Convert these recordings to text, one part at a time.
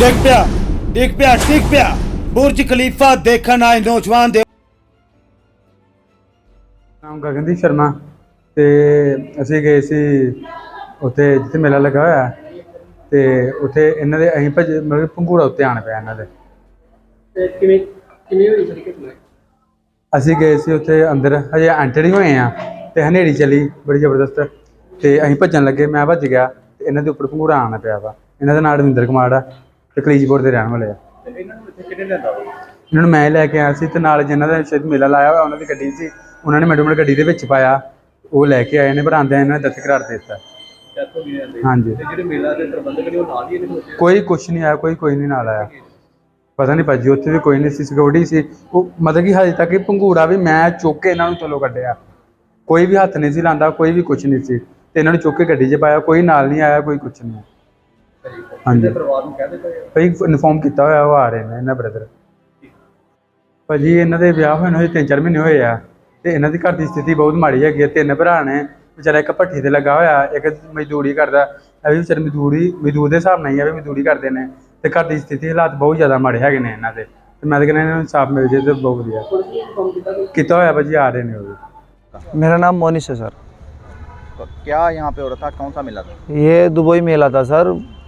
ਡਿੱਗ ਪਿਆ ਡਿੱਗ ਪਿਆ ਡਿੱਗ ਪਿਆ। ਬੁਰਜ ਖਲੀਫਾ ਦੇਖਣ ਆਏ ਨੌਜਵਾਨ ਦੇ ਨਾਮ ਗਗਨਦੀਪ ਸ਼ਰਮਾ ਤੇ ਅਸੀਂ ਗਏ ਸੀ ਉੱਥੇ ਜਿੱਥੇ ਮੇਲਾ ਲੱਗਾ ਹੋਇਆ। ਹੈ ਤੇ ਉੱਥੇ ਇਹਨਾਂ ਦੇ ਅਸੀਂ ਭੱਜ ਮਤਲਬ ਕਿ ਪੰਘੂੜਾ ਉੱਤੇ ਆਣ ਪਿਆ ਇਹਨਾਂ ਦੇ। ਤੇ ਕਿਵੇਂ ਕਿਵੇਂ ਹੋਈ ਸਾਰੀ ਘਟਨਾ? ਅਸੀਂ ਗਏ ਸੀ ਉੱਥੇ ਅੰਦਰ ਹਜੇ ਐਂਟਰ ਹੀ ਹੋਏ ਆ ਤੇ ਹਨੇਰੀ ਚੱਲੀ ਬੜੀ ਜ਼ਬਰਦਸਤ। ਤੇ ਅਸੀਂ ਭੱਜਣ ਲੱਗੇ ਮੈਂ ਭੱਜ ਗਿਆ ਤੇ ਇਹਨਾਂ ਦੇ ਉੱਪਰ ਪੰਘੂੜਾ ਆਣ ਪਿਆ ਵਾ। ਇਹਨਾਂ ਦਾ ਨਾਮ ਰਵਿੰਦਰ ਕੁਮਾਰ ਆ। ਤੇ ਕਲੀਜਪੁਰ ਦੇ ਰਹਿਣ ਵਾਲੇ ਆ। ਤੇ ਇਹਨਾਂ ਨੂੰ ਇੱਥੇ ਕਿਹਨੇ ਲਿਆਂਦਾ ਵਾ? ਇਹਨਾਂ ਨੂੰ ਮੈਂ ਲੈ ਕੇ ਆਇਆ ਸੀ ਤੇ ਨਾਲ ਜਿਨ੍ਹਾਂ ਦਾ ਸ਼ਾਇਦ ਮੇਲਾ ਲਾਇਆ ਹੋਇਆ ਉਹਨਾਂ ਦੀ ਗੱਡੀ ਸੀ। ਉਹਨਾਂ ਨੇ ਮੈਡਮ ਗੱਡੀ ਦੇ ਵਿੱਚ ਪਾਇਆ। ਉਹ ਲੈ ਕੇ ਆਏ ਨੇ ਪਰ ਆਉਂਦਿਆਂ ਇਹਨਾਂ ਨੇ ਦਸਤ ਕਰਾਰ ਦੇ ਦਿੱਤਾ। ਹਾਂਜੀ। ਤੇ ਜਿਹੜੇ ਮੇਲਾ ਦੇ ਪ੍ਰਬੰਧਕ ਨੇ ਉਹ ਨਾਲ ਹੀ ਇਹਦੇ ਵਿੱਚ ਕੋਈ ਕੁਛ ਨਹੀਂ ਆਇਆ ਕੋਈ ਕੋਈ ਨਹੀਂ ਨਾਲ ਆਇਆ। ਪਤਾ ਨਹੀਂ ਭਾਜੀ ਉੱਥੇ ਵੀ ਕੋਈ ਨਹੀਂ ਸੀ ਸਿਕਿਉਰਿਟੀ ਸੀ। ਉਹ ਮਤਲਬ ਕਿ ਹਜੇ ਤੱਕ ਇਹ ਪੰਘੂੜਾ ਵੀ ਮੈਂ ਚੁੱਕ ਕੇ ਇਹਨਾਂ ਨੂੰ ਥੱਲੋਂ ਕੱਢਿਆ। ਕੋਈ ਵੀ ਹੱਥ ਨਹੀਂ ਸੀ ਲਾਂਦਾ ਕੋਈ ਵੀ ਕੁਛ ਨਹੀਂ ਸੀ। ਤੇ ਇਹਨਾਂ ਨੂੰ ਚੁੱਕ ਕੇ ਗੱਡੀ 'ਚ ਪਾਇਆ ਕੋਈ ਨਾਲ ਨਹੀਂ ਆਇਆ ਕੋਈ ਕੁਛ ਨਹੀਂ। ਹਾਂਜੀ ਇਹਦੇ ਪਰਿਵਾਰ ਨੂੰ ਕਹਿ ਦਿੱਤਾ ਗਿਆ ਭਾਈ ਇਨਫੋਰਮ ਕੀਤਾ ਹੋਇਆ ਉਹ ਆ ਰਹੇ ਨੇ ਇਹਨਾਂ ਬ੍ਰਦਰ ਭਾਜੀ ਇਹਨਾਂ ਦੇ ਵਿਆਹ ਹੋਏ ਨੂੰ ਹਜੇ ਤਿੰਨ ਚਾਰ ਮਹੀਨੇ ਹੋਏ ਆ ਤੇ ਇਹਨਾਂ ਦੀ ਘਰ ਦੀ ਸਥਿਤੀ ਬਹੁਤ ਮਾੜੀ ਹੈਗੀ ਹੈ ਤਿੰਨ ਭਰਾ ਨੇ ਵਿਚਾਰਾ ਇੱਕ ਭੱਠੀ ਤੇ ਲੱਗਾ ਹੋਇਆ ਇੱਕ ਮਜ਼ਦੂਰੀ ਕਰਦਾ ਇਹ ਵੀ ਵਿਚਾਰੇ ਮਜ਼ਦੂਰੀ ਮਜ਼ਦੂਰ ਦੇ ਹਿਸਾਬ ਨਾਲ ਹੀ ਆ ਵੀ ਮਜ਼ਦੂਰੀ ਕਰਦੇ ਨੇ ਤੇ ਘਰ ਦੀ ਸਥਿਤੀ ਹਾਲਾਤ ਬਹੁਤ ਜ਼ਿਆਦਾ ਮਾੜੇ ਹੈਗੇ ਨੇ ਇਹਨਾਂ ਦੇ ਤੇ ਮੈਂ ਤਾਂ ਕਹਿੰਦਾ ਇਹਨਾਂ ਨੂੰ ਇਨਸਾਫ ਮਿਲ ਜੇ ਤੇ ਬਹੁਤ ਵਧੀਆ ਪੁਲਿਸ ਨੇ ਕੰਮ ਕੀਤਾ ਕੋਈ ਕੀਤਾ ਹੋਇਆ ਭਾਜੀ ਆ ਰਹੇ ਨੇ ਉਹ ਵੀ मेरा नाम मोनिश है सर तो क्या यहाँ पे हो रहा था कौन सा मेला था ये दुबई मेला था सर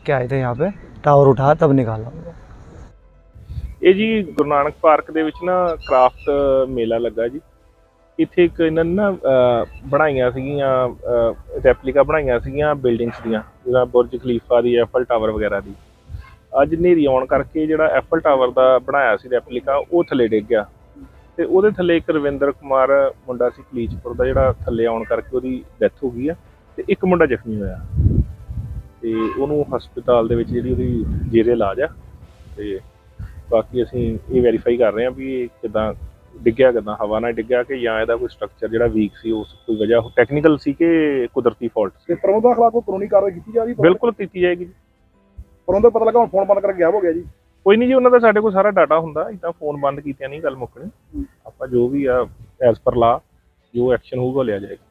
क्या आए थे यहाँ पे टावर उठा तब निकाला ਇਹ ਜੀ ਗੁਰੂ ਨਾਨਕ ਪਾਰਕ ਦੇ ਵਿੱਚ ਨਾ ਕ੍ਰਾਫਟ ਮੇਲਾ ਲੱਗਾ ਜੀ ਇੱਥੇ ਇੱਕ ਇਹਨਾਂ ਨੇ ਨਾ ਅਹ, ਬਣਾਈਆਂ ਸੀਗੀਆਂ ਰੈਪਲੀਕਾ ਬਣਾਈਆਂ ਸੀਗੀਆਂ ਬਿਲਡਿੰਗਸ ਦੀਆਂ ਜਿਵੇਂ ਬੁਰਜ ਖਲੀਫਾ ਦੀ ਐਫਲ ਟਾਵਰ ਵਗੈਰਾ ਦੀ ਅੱਜ ਹਨੇਰੀ ਆਉਣ ਕਰਕੇ ਜਿਹੜਾ ਐਫਲ ਟਾਵਰ ਦਾ ਬਣਾਇਆ ਸੀ ਰੈਪਲੀਕਾ ਉਹ ਥੱਲੇ ਡਿੱਗ ਗਿਆ ਤੇ ਉਹਦੇ ਥੱਲੇ ਇੱਕ ਰਵਿੰਦਰ ਕੁਮਾਰ ਮੁੰਡਾ ਸੀ ਕਲੀਚਪੁਰ ਦਾ ਜਿਹੜਾ ਥੱਲੇ ਆਉਣ ਕਰਕੇ ਉਹਦੀ ਡੈਥ ਹੋ ਗਈ ਆ ਤੇ ਇੱਕ ਮੁੰਡਾ ਜ਼ਖਮੀ ਹੋਇਆ ਤੇ ਉਹਨੂੰ ਹਸਪਤਾਲ ਦੇ ਵਿੱਚ ਜਿਹੜੀ ਉਹਦੀ ਜੇਰੇ ਇਲਾਜ ਆ ਤੇ ਬਾਕੀ ਅਸੀਂ ਇਹ ਵੈਰੀਫਾਈ ਕਰ ਰਹੇ ਹਾਂ ਵੀ ਇਹ ਕਿਦਾਂ ਡਿੱਗਿਆ ਕਿਦਾਂ ਹਵਾ ਨਾਲ ਡਿੱਗਿਆ ਕਿ ਜਾਂ ਇਹਦਾ ਕੋਈ ਸਟਰਕਚਰ ਜਿਹੜਾ ਵੀਕ ਸੀ ਉਸ ਕੋਈ ਵਜ੍ਹਾ ਟੈਕਨੀਕਲ ਸੀ ਕਿ ਕੁਦਰਤੀ ਫਾਲਟ ਸੀ? ਤੇ ਪ੍ਰਬੰਧਕ ਖਿਲਾਫ ਕੋਈ ਕਾਨੂੰਨੀ ਕਾਰਵਾਈ ਕੀਤੀ ਜਾ ਰਹੀ? ਹੈ ਬਿਲਕੁਲ ਕੀਤੀ ਜਾਏਗੀ ਜੀ। ਪ੍ਰਬੰਧਕ ਪਤਾ ਲੱਗਾ ਹੁਣ ਫੋਨ ਬੰਦ ਕਰਕੇ ਗਾਇਬ ਹੋ ਗਿਆ ਜੀ। ਕੋਈ ਨਹੀਂ ਜੀ ਉਹਨਾਂ ਦਾ ਸਾਡੇ ਕੋਲ ਸਾਰਾ ਡਾਟਾ ਹੁੰਦਾ ਇਦਾਂ ਫੋਨ ਬੰਦ ਕੀਤਿਆਂ ਨਹੀਂ ਗੱਲ ਮੁੱਕਣੀ। ਆਪਾਂ ਜੋ ਵੀ ਆ ਐਸ ਪਰ ਲਾ ਜੋ ਐਕਸ਼ਨ ਹੋਊਗਾ ਲਿਆ ਜਾਏਗਾ।